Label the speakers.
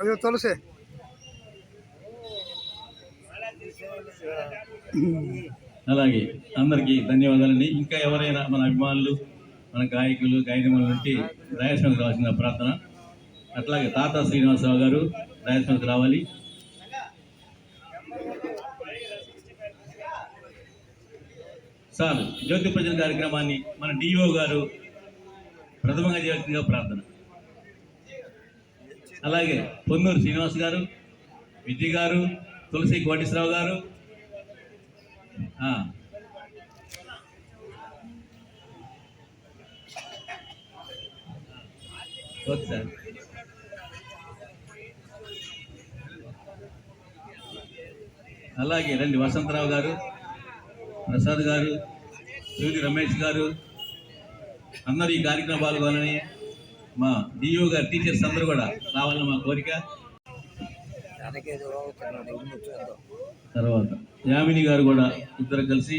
Speaker 1: తులసి.
Speaker 2: అలాగే అందరికీ ధన్యవాదాలండి. ఇంకా ఎవరైనా మన అభిమానులు మన గాయకులు గాయనిమల నుండి రాయలసీమకు రావాల్సిన ప్రార్థన. అట్లాగే తాత శ్రీనివాసరావు గారు రాయలసీమకు రావాలి. సార్ జ్యోతి ప్రజల కార్యక్రమాన్ని మన డిఓ గారు ప్రథమంగా చేయాల్సిందిగా ప్రార్థన. అలాగే పొన్నూరు శ్రీనివాస్ గారు విద్య గారు తులసి కోటేశ్వరరావు గారు. Okay sir. అలాగే రండి వసంతరావు గారు ప్రసాద్ గారు సూర్య రమేష్ గారు. అందరూ ఈ కార్యక్రమం పాల్గొనని మా డిఓ గారు టీచర్స్ అందరూ కూడా రావాలని మా కోరిక. తర్వాత యామిని గారు కూడా ఇద్దరు కలిసి